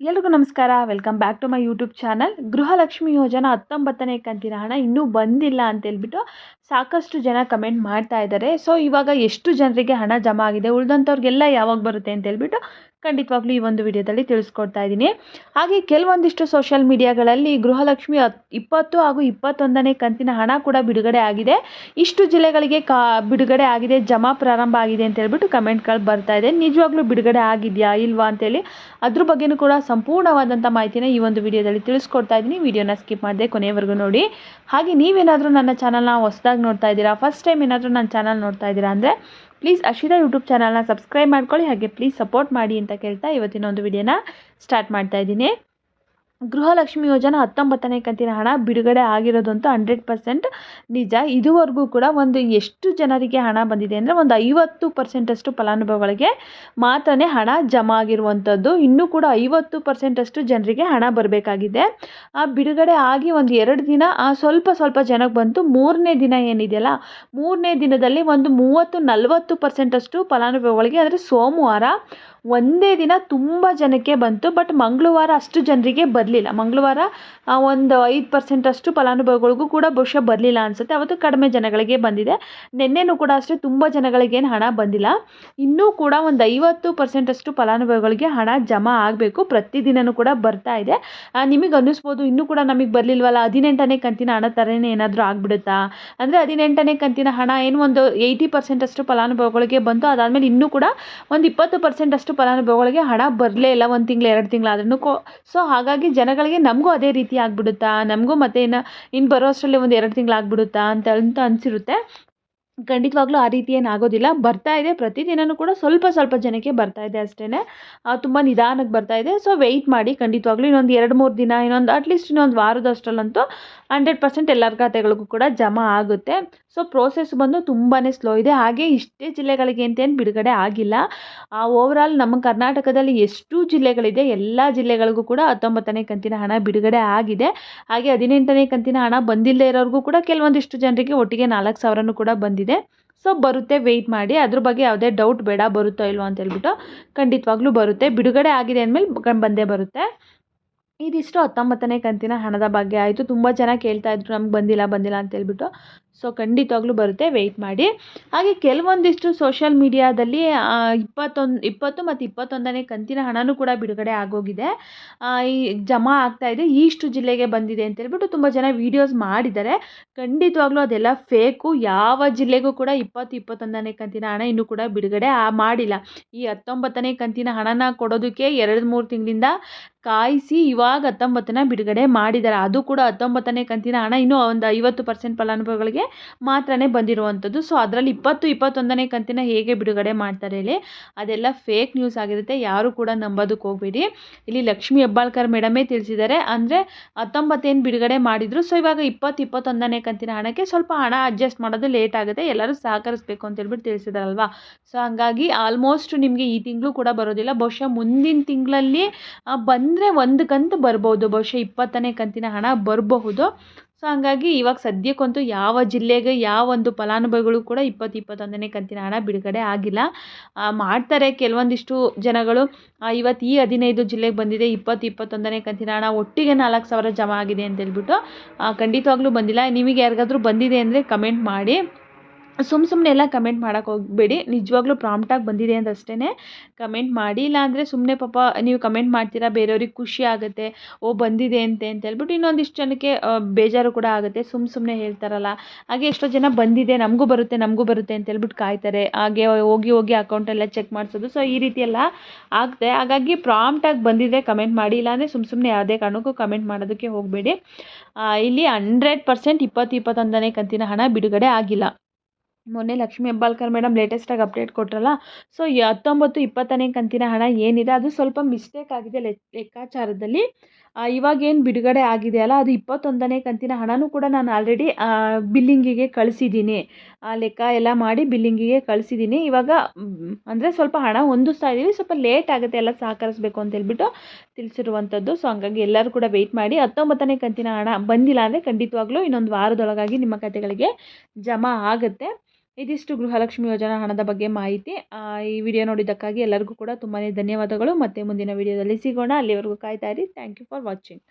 ಎಲ್ರಿಗೂ ನಮಸ್ಕಾರ. Welcome back to my YouTube channel Gruhalakshmi ಯೋಜನಾ ಹತ್ತೊಂಬತ್ತನೇ ಕಂತಿನ ಹಣ ಇನ್ನೂ ಬಂದಿಲ್ಲ ಅಂತೇಳ್ಬಿಟ್ಟು ಸಾಕಷ್ಟು ಜನ ಕಮೆಂಟ್ ಮಾಡ್ತಾ ಇದ್ದಾರೆ. ಸೊ ಇವಾಗ ಎಷ್ಟು ಜನರಿಗೆ ಹಣ ಜಮಾ ಆಗಿದೆ ಉಳಿದಂಥವ್ರಿಗೆಲ್ಲ ಯಾವಾಗ ಬರುತ್ತೆ ಅಂತೇಳ್ಬಿಟ್ಟು ಖಂಡಿತವಾಗ್ಲೂ ಈ ಒಂದು ವಿಡಿಯೋದಲ್ಲಿ ತಿಳಿಸ್ಕೊಡ್ತಾ ಇದ್ದೀನಿ. ಹಾಗೆ ಕೆಲವೊಂದಿಷ್ಟು ಸೋಷಿಯಲ್ ಮೀಡಿಯಾಗಳಲ್ಲಿ ಗೃಹಲಕ್ಷ್ಮಿ ಇಪ್ಪತ್ತು ಹಾಗೂ ಇಪ್ಪತ್ತೊಂದನೇ ಕಂತಿನ ಹಣ ಕೂಡ ಬಿಡುಗಡೆ ಆಗಿದೆ. ಇಷ್ಟು ಜಿಲ್ಲೆಗಳಿಗೆ ಕಾ ಬಿಡುಗಡೆ ಆಗಿದೆ, ಜಮಾ ಪ್ರಾರಂಭ ಆಗಿದೆ ಅಂತ ಹೇಳ್ಬಿಟ್ಟು ಕಮೆಂಟ್ಗಳು ಬರ್ತಾ ಇದೆ. ನಿಜವಾಗ್ಲೂ ಬಿಡುಗಡೆ ಆಗಿದೆಯಾ ಇಲ್ವಾ ಅಂತೇಳಿ ಅದ್ರ ಬಗ್ಗೆನೂ ಕೂಡ ಸಂಪೂರ್ಣವಾದಂಥ ಮಾಹಿತಿನ ಈ ಒಂದು ವಿಡಿಯೋದಲ್ಲಿ ತಿಳಿಸ್ಕೊಡ್ತಾ ಇದ್ದೀನಿ. ವಿಡಿಯೋನ ಸ್ಕಿಪ್ ಮಾಡದೆ ಕೊನೆಯವರೆಗೂ ನೋಡಿ. ಹಾಗೆ ನೀವೇನಾದರೂ ನನ್ನ ಚಾನಲ್ನ ಹೊಸದಾಗಿ ನೋಡ್ತಾ ಇದ್ದೀರಾ ಫಸ್ಟ್ ಟೈಮ್ ಏನಾದರೂ ನನ್ನ ಚಾನಲ್ ನೋಡ್ತಾ ಇದ್ದೀರಾ ಅಂದರೆ ಪ್ಲೀಸ್ ಅಶಿರಾ ಯೂಟ್ಯೂಬ್ ಚಾನಲ್ನ ಸಬ್ಸ್ಕ್ರೈಬ್ ಮಾಡ್ಕೊಳ್ಳಿ, ಹಾಗೆ ಪ್ಲೀಸ್ ಸಪೋರ್ಟ್ ಮಾಡಿ ಅಂತ ಕೇಳ್ತಾ ಇವತ್ತಿನ ಒಂದು ವಿಡಿಯೋನ ಸ್ಟಾರ್ಟ್ ಮಾಡ್ತಾ ಇದ್ದೀನಿ. ಗೃಹಲಕ್ಷ್ಮಿ ಯೋಜನೆ ಹತ್ತೊಂಬತ್ತನೇ ಕಂತಿನ ಹಣ ಬಿಡುಗಡೆ ಆಗಿರೋದಂತೂ ಹಂಡ್ರೆಡ್ ಪರ್ಸೆಂಟ್ ನಿಜ. ಇದುವರೆಗೂ ಕೂಡ ಒಂದು ಎಷ್ಟು ಜನರಿಗೆ ಹಣ ಬಂದಿದೆ ಅಂದರೆ ಒಂದು ಐವತ್ತು ಪರ್ಸೆಂಟಷ್ಟು ಫಲಾನುಭವಿಗಳಿಗೆ ಮಾತ್ರ ಹಣ ಜಮಾ ಆಗಿರುವಂಥದ್ದು. ಇನ್ನೂ ಕೂಡ ಐವತ್ತು ಪರ್ಸೆಂಟಷ್ಟು ಜನರಿಗೆ ಹಣ ಬರಬೇಕಾಗಿದೆ. ಆ ಬಿಡುಗಡೆ ಆಗಿ ಒಂದು ಎರಡು ದಿನ, ಆ ಸ್ವಲ್ಪ ಸ್ವಲ್ಪ ಜನಕ್ಕೆ ಬಂತು. ಮೂರನೇ ದಿನ ಏನಿದೆಯಲ್ಲ, ಮೂರನೇ ದಿನದಲ್ಲಿ ಒಂದು ಮೂವತ್ತು ನಲವತ್ತು ಪರ್ಸೆಂಟಷ್ಟು ಫಲಾನುಭವಿಗಳಿಗೆ ಅಂದರೆ ಸೋಮವಾರ ಒಂದೇ ದಿನ ತುಂಬ ಜನಕ್ಕೆ ಬಂತು ಬಟ್ ಮಂಗಳವಾರ ಅಷ್ಟು ಜನರಿಗೆ ಬರಲಿಲ್ಲ. ಮಂಗಳವಾರ ಒಂದು ಐದು ಪರ್ಸೆಂಟಷ್ಟು ಫಲಾನುಭವಿಗಳಿಗೂ ಕೂಡ ಬಹುಶಃ ಬರಲಿಲ್ಲ ಅನಿಸುತ್ತೆ. ಅವತ್ತು ಕಡಿಮೆ ಜನಗಳಿಗೆ ಬಂದಿದೆ. ನಿನ್ನೆನೂ ಕೂಡ ಅಷ್ಟೇ ತುಂಬ ಜನಗಳಿಗೇನು ಹಣ ಬಂದಿಲ್ಲ. ಇನ್ನೂ ಕೂಡ ಒಂದು ಐವತ್ತು ಪರ್ಸೆಂಟಷ್ಟು ಫಲಾನುಭವಿಗಳಿಗೆ ಹಣ ಜಮಾ ಆಗಬೇಕು. ಪ್ರತಿದಿನವೂ ಕೂಡ ಬರ್ತಾ ಇದೆ. ನಿಮಗೆ ಅನ್ನಿಸ್ಬೋದು, ಇನ್ನೂ ಕೂಡ ನಮಗೆ ಬರಲಿಲ್ವಲ್ಲ? ಹದಿನೆಂಟನೇ ಕಂತಿನ ಹಣ ಥರನೇ ಏನಾದರೂ ಆಗಿಬಿಡುತ್ತಾ? ಅಂದರೆ ಹದಿನೆಂಟನೇ ಕಂತಿನ ಹಣ ಏನು ಒಂದು ಏಯ್ಟಿ ಪರ್ಸೆಂಟಷ್ಟು ಫಲಾನುಭವಿಗಳಿಗೆ ಬಂತು, ಅದಾದಮೇಲೆ ಇನ್ನೂ ಕೂಡ ಒಂದು ಇಪ್ಪತ್ತು ಪರ್ಸೆಂಟಷ್ಟು ಫಲಾನುಭವಿಗಳಿಗೆ ಹಣ ಬರಲೇ ಇಲ್ಲ ಒಂದು ತಿಂಗಳು, ಎರಡು ತಿಂಗಳಾದ್ರೂ ಕೊ ಸೊ ಹಾಗಾಗಿ ಜನಗಳಿಗೆ ನಮಗೂ ಅದೇ ರೀತಿ ಆಗಿಬಿಡುತ್ತಾ? ನಮಗೂ ಮತ್ತೆ ಇನ್ನು ಇನ್ನು ಬರೋ ಅಷ್ಟರಲ್ಲಿ ಒಂದು ಎರಡು ತಿಂಗಳು ಆಗಿಬಿಡುತ್ತಾ ಅಂತ ಅಂತ ಅನಿಸಿರುತ್ತೆ. ಖಂಡಿತವಾಗ್ಲೂ ಆ ರೀತಿ ಏನು ಆಗೋದಿಲ್ಲ. ಬರ್ತಾ ಇದೆ ಪ್ರತಿದಿನವೂ ಕೂಡ ಸ್ವಲ್ಪ ಸ್ವಲ್ಪ ಜನಕ್ಕೆ ಬರ್ತಾ ಇದೆ ಅಷ್ಟೇ ತುಂಬ ನಿಧಾನಕ್ಕೆ ಬರ್ತಾ ಇದೆ. ಸೊ ವೆಯ್ಟ್ ಮಾಡಿ ಖಂಡಿತವಾಗ್ಲೂ ಇನ್ನೊಂದು ಎರಡು ಮೂರು ದಿನ, ಇನ್ನೊಂದು ಅಟ್ಲೀಸ್ಟ್ ಇನ್ನೊಂದು ವಾರದಷ್ಟರಲ್ಲಂತೂ ಹಂಡ್ರೆಡ್ ಪರ್ಸೆಂಟ್ ಎಲ್ಲರ ಖಾತೆಗಳಿಗೂ ಕೂಡ ಜಮಾ ಆಗುತ್ತೆ. ಸೊ ಪ್ರೋಸೆಸ್ ಬಂದು ತುಂಬಾ ಸ್ಲೋ ಇದೆ. ಹಾಗೆ ಇಷ್ಟೇ ಜಿಲ್ಲೆಗಳಿಗೆ ಅಂತೇನು ಬಿಡುಗಡೆ ಆಗಿಲ್ಲ. ಓವರಾಲ್ ನಮ್ಮ ಕರ್ನಾಟಕದಲ್ಲಿ ಎಷ್ಟು ಜಿಲ್ಲೆಗಳಿದೆ. ಎಲ್ಲ ಜಿಲ್ಲೆಗಳಿಗೂ ಕೂಡ ಹತ್ತೊಂಬತ್ತನೇ ಕಂತಿನ ಹಣ ಬಿಡುಗಡೆ ಆಗಿದೆ. ಹಾಗೆ ಹದಿನೆಂಟನೇ ಕಂತಿನ ಹಣ ಬಂದಿಲ್ಲದೆ ಇರೋರಿಗೂ ಕೂಡ ಕೆಲವೊಂದಿಷ್ಟು ಜನರಿಗೆ ಒಟ್ಟಿಗೆ ನಾಲ್ಕು ಸಾವಿರನೂ ಕೂಡ ಬಂದಿದೆ. ಸೊ ಬರುತ್ತೆ ವೆಯ್ಟ್ ಮಾಡಿ. ಅದ್ರ ಬಗ್ಗೆ ಯಾವುದೇ ಡೌಟ್ ಬೇಡ, ಬರುತ್ತೋ ಇಲ್ವೋ ಅಂತ ಹೇಳ್ಬಿಟ್ಟು ಖಂಡಿತವಾಗ್ಲೂ ಬರುತ್ತೆ. ಬಿಡುಗಡೆ ಆಗಿದೆ ಅಂದಮೇಲೆ ಬಂದೇ ಬರುತ್ತೆ. ಇದಿಷ್ಟು ಹತ್ತೊಂಬತ್ತನೇ ಕಂತಿನ ಹಣದ ಬಗ್ಗೆ. ಆಯಿತು, ತುಂಬ ಜನ ಕೇಳ್ತಾ ಇದ್ರು, ನಮ್ಗೆ ಬಂದಿಲ್ಲ ಬಂದಿಲ್ಲ ಅಂತ ಹೇಳ್ಬಿಟ್ಟು. ಸೊ ಖಂಡಿತವಾಗ್ಲೂ ಬರುತ್ತೆ. ವೆಯ್ಟ್ ಮಾಡಿ. ಹಾಗೆ ಕೆಲವೊಂದಿಷ್ಟು ಸೋಷಿಯಲ್ ಮೀಡಿಯಾದಲ್ಲಿ ಇಪ್ಪತ್ತೊಂದು, ಇಪ್ಪತ್ತು ಮತ್ತು ಇಪ್ಪತ್ತೊಂದನೇ ಕಂತಿನ ಹಣನೂ ಕೂಡ ಬಿಡುಗಡೆ ಆಗೋಗಿದೆ. ಈ ಜಮಾ ಆಗ್ತಾ ಇದೆ. ಇಷ್ಟು ಜಿಲ್ಲೆಗೆ ಬಂದಿದೆ ಅಂತ ಹೇಳ್ಬಿಟ್ಟು ತುಂಬ ಜನ ವೀಡಿಯೋಸ್ ಮಾಡಿದ್ದಾರೆ. ಖಂಡಿತವಾಗ್ಲೂ ಅದೆಲ್ಲ ಫೇಕು ಯಾವ ಜಿಲ್ಲೆಗೂ ಕೂಡ ಇಪ್ಪತ್ತು, ಇಪ್ಪತ್ತೊಂದನೇ ಕಂತಿನ ಹಣ ಇನ್ನೂ ಕೂಡ ಬಿಡುಗಡೆ ಮಾಡಿಲ್ಲ. ಈ ಹತ್ತೊಂಬತ್ತನೇ ಕಂತಿನ ಹಣನ ಕೊಡೋದಕ್ಕೆ ಎರಡು, ಮೂರು ತಿಂಗಳಿಂದ ಕಾಯಿಸಿ ಇವಾಗ ಹತ್ತೊಂಬತ್ತನ ಬಿಡುಗಡೆ ಮಾಡಿದ್ದಾರೆ. ಅದು ಕೂಡ ಹತ್ತೊಂಬತ್ತನೇ ಕಂತಿನ ಹಣ ಇನ್ನೂ ಒಂದು ಐವತ್ತು ಪರ್ಸೆಂಟ್ ಫಲಾನುಭವಿಗಳಿಗೆ ಮಾತ್ರನೇ ಬಂದಿರುವಂಥದ್ದು. ಸೊ ಅದರಲ್ಲಿ ಇಪ್ಪತ್ತು, ಇಪ್ಪತ್ತೊಂದನೇ ಕಂತಿನ ಹೇಗೆ ಬಿಡುಗಡೆ ಮಾಡ್ತಾರೆ ಹೇಳಿ, ಅದೆಲ್ಲ ಫೇಕ್ ನ್ಯೂಸ್ ಆಗಿರುತ್ತೆ. ಯಾರು ಕೂಡ ನಂಬೋದಕ್ಕೆ ಹೋಗಬೇಡಿ. ಇಲ್ಲಿ ಲಕ್ಷ್ಮಿ ಹೆಬ್ಬಾಳ್ಕರ್ ಮೇಡಮೇ ತಿಳಿಸಿದ್ದಾರೆ. ಅಂದರೆ ಹತ್ತೊಂಬತ್ತೇನು ಬಿಡುಗಡೆ ಮಾಡಿದರು. ಸೊ ಇವಾಗ ಇಪ್ಪತ್ತು, ಇಪ್ಪತ್ತೊಂದನೇ ಕಂತಿನ ಹಣಕ್ಕೆ ಸ್ವಲ್ಪ ಹಣ ಅಡ್ಜಸ್ಟ್ ಮಾಡೋದು ಲೇಟ್ ಆಗುತ್ತೆ. ಎಲ್ಲರೂ ಸಹಕರಿಸಬೇಕು ಅಂತ ಹೇಳ್ಬಿಟ್ಟು ತಿಳಿಸಿದಾರಲ್ವಾ? ಸೊ ಹಂಗಾಗಿ ಆಲ್ಮೋಸ್ಟ್ ನಿಮಗೆ ಈ ತಿಂಗಳು ಕೂಡ ಬರೋದಿಲ್ಲ. ಬಹುಶಃ ಮುಂದಿನ ತಿಂಗಳಲ್ಲಿ ಬಂದರೆ ಒಂದು ಕಂತು ಬರ್ಬೋದು. ಬಹುಶಃ ಇಪ್ಪತ್ತನೇ ಕಂತಿನ ಹಣ ಬರಬಹುದು. ಸೊ ಹಂಗಾಗಿ ಇವಾಗ ಸದ್ಯಕ್ಕಂತೂ ಯಾವ ಜಿಲ್ಲೆಗೆ ಯಾವ ಒಂದು ಫಲಾನುಭವಿಗಳು ಕೂಡ ಇಪ್ಪತ್ತು ಇಪ್ಪತ್ತೊಂದನೇ ಕಂತಿನ ಹಣ ಬಿಡುಗಡೆ ಆಗಿಲ್ಲ. ಮಾಡ್ತಾರೆ ಕೆಲವೊಂದಿಷ್ಟು ಜನಗಳು. ಇವತ್ತು ಈ ಹದಿನೈದು ಜಿಲ್ಲೆಗೆ ಬಂದಿದೆ ಇಪ್ಪತ್ತು ಇಪ್ಪತ್ತೊಂದನೇ ಕಂತಿನ ಹಣ ಒಟ್ಟಿಗೆ ನಾಲ್ಕು ಸಾವಿರ ಜಮಾ ಆಗಿದೆ ಅಂತ ಹೇಳ್ಬಿಟ್ಟು ಖಂಡಿತವಾಗ್ಲೂ ಬಂದಿಲ್ಲ. ನಿಮಗೆ ಯಾರಿಗಾದ್ರೂ ಬಂದಿದೆ ಅಂದರೆ ಕಮೆಂಟ್ ಮಾಡಿ. ಸುಮ್ಮ ಸುಮ್ಮನೆ ಎಲ್ಲ ಕಮೆಂಟ್ ಮಾಡೋಕ್ಕೆ ಹೋಗಬೇಡಿ. ನಿಜವಾಗ್ಲೂ ಪ್ರಾಂಪ್ಟಾಗಿ ಬಂದಿದೆ ಅಂತ ಅಷ್ಟೇ ಕಮೆಂಟ್ ಮಾಡಿ, ಇಲ್ಲಾಂದರೆ ಸುಮ್ಮನೆ ಪಾಪ ನೀವು ಕಮೆಂಟ್ ಮಾಡ್ತೀರಾ, ಬೇರೆಯವ್ರಿಗೆ ಖುಷಿ ಆಗುತ್ತೆ, ಓ ಬಂದಿದೆ ಅಂತೆ ಅಂತ ಹೇಳ್ಬಿಟ್ಟು ಇನ್ನೊಂದಿಷ್ಟು ಜನಕ್ಕೆ ಬೇಜಾರು ಕೂಡ ಆಗುತ್ತೆ. ಸುಮ್ಮ ಸುಮ್ಮನೆ ಹೇಳ್ತಾರಲ್ಲ. ಹಾಗೆ ಎಷ್ಟೋ ಜನ ಬಂದಿದೆ, ನಮಗೂ ಬರುತ್ತೆ ನಮಗೂ ಬರುತ್ತೆ ಅಂತ ಹೇಳ್ಬಿಟ್ಟು ಕಾಯ್ತಾರೆ. ಹಾಗೆ ಹೋಗಿ ಹೋಗಿ ಅಕೌಂಟೆಲ್ಲ ಚೆಕ್ ಮಾಡಿಸೋದು. ಸೊ ಈ ರೀತಿ ಎಲ್ಲ ಆಗುತ್ತೆ ಹಾಗಾಗಿ ಪ್ರಾಂಪ್ಟಾಗಿ ಬಂದಿದೆ ಕಮೆಂಟ್ ಮಾಡಿ. ಇಲ್ಲಾಂದರೆ ಸುಮ್ಮ ಸುಮ್ಮನೆ ಯಾವುದೇ ಕಾರಣಕ್ಕೂ ಕಮೆಂಟ್ ಮಾಡೋದಕ್ಕೆ ಹೋಗಬೇಡಿ. ಇಲ್ಲಿ ಹಂಡ್ರೆಡ್ ಪರ್ಸೆಂಟ್ ಇಪ್ಪತ್ತು ಇಪ್ಪತ್ತೊಂದನೇ ಕಂತಿನ ಹಣ ಬಿಡುಗಡೆ ಆಗಿಲ್ಲ. ಮೊನ್ನೆ ಲಕ್ಷ್ಮಿ ಹೆಬ್ಬಾಳ್ಕರ್ ಮೇಡಮ್ ಲೇಟೆಸ್ಟಾಗಿ ಅಪ್ಡೇಟ್ ಕೊಟ್ಟರಲ್ಲ ಸೊ ಹತ್ತೊಂಬತ್ತು ಇಪ್ಪತ್ತನೇ ಕಂತಿನ ಹಣ ಏನಿದೆ, ಅದು ಸ್ವಲ್ಪ ಮಿಸ್ಟೇಕ್ ಆಗಿದೆ ಲೆಕ್ಕಾಚಾರದಲ್ಲಿ. ಇವಾಗೇನು ಬಿಡುಗಡೆ ಆಗಿದೆ ಅಲ್ಲ, ಅದು ಇಪ್ಪತ್ತೊಂದನೇ ಕಂತಿನ ಹಣನೂ ಕೂಡ ನಾನು ಆಲ್ರೆಡಿ ಬಿಲ್ಲಿಂಗಿಗೆ ಕಳಿಸಿದ್ದೀನಿ. ಆ, ಲೆಕ್ಕ ಎಲ್ಲ ಮಾಡಿ ಬಿಲ್ಲಿಂಗಿಗೆ ಕಳಿಸಿದ್ದೀನಿ. ಇವಾಗ ಅಂದರೆ ಸ್ವಲ್ಪ ಹಣ ಹೊಂದಿಸ್ತಾ ಇದ್ದೀವಿ ಸ್ವಲ್ಪ ಲೇಟ್ ಆಗುತ್ತೆ ಎಲ್ಲ ಸಹಕರಿಸಬೇಕು ಅಂತ ಹೇಳ್ಬಿಟ್ಟು ತಿಳಿಸಿರುವಂಥದ್ದು. ಸೊ ಹಂಗಾಗಿ ಎಲ್ಲರೂ ಕೂಡ ವೆಯ್ಟ್ ಮಾಡಿ, ಹತ್ತೊಂಬತ್ತನೇ ಕಂತಿನ ಹಣ ಬಂದಿಲ್ಲ ಅಂದರೆ ಖಂಡಿತವಾಗ್ಲೂ ಇನ್ನೊಂದು ವಾರದೊಳಗಾಗಿ ನಿಮ್ಮ ಖಾತೆಗಳಿಗೆ ಜಮಾ ಆಗುತ್ತೆ. ಇದಿಷ್ಟು ಗೃಹಲಕ್ಷ್ಮಿ ಯೋಜನಾ ಹಣದ ಬಗ್ಗೆ ಮಾಹಿತಿ. ಈ ವಿಡಿಯೋ ನೋಡಿದ್ದಕ್ಕಾಗಿ ಎಲ್ಲರಿಗೂ ಕೂಡ ತುಂಬಾ ಧನ್ಯವಾದಗಳು. ಮತ್ತೆ ಮುಂದಿನ ವಿಡಿಯೋದಲ್ಲಿ ಸಿಗೋಣ. ಅಲ್ಲಿವರೆಗೂ ಕಾಯ್ತಾ ಇರಿ. Thank you for watching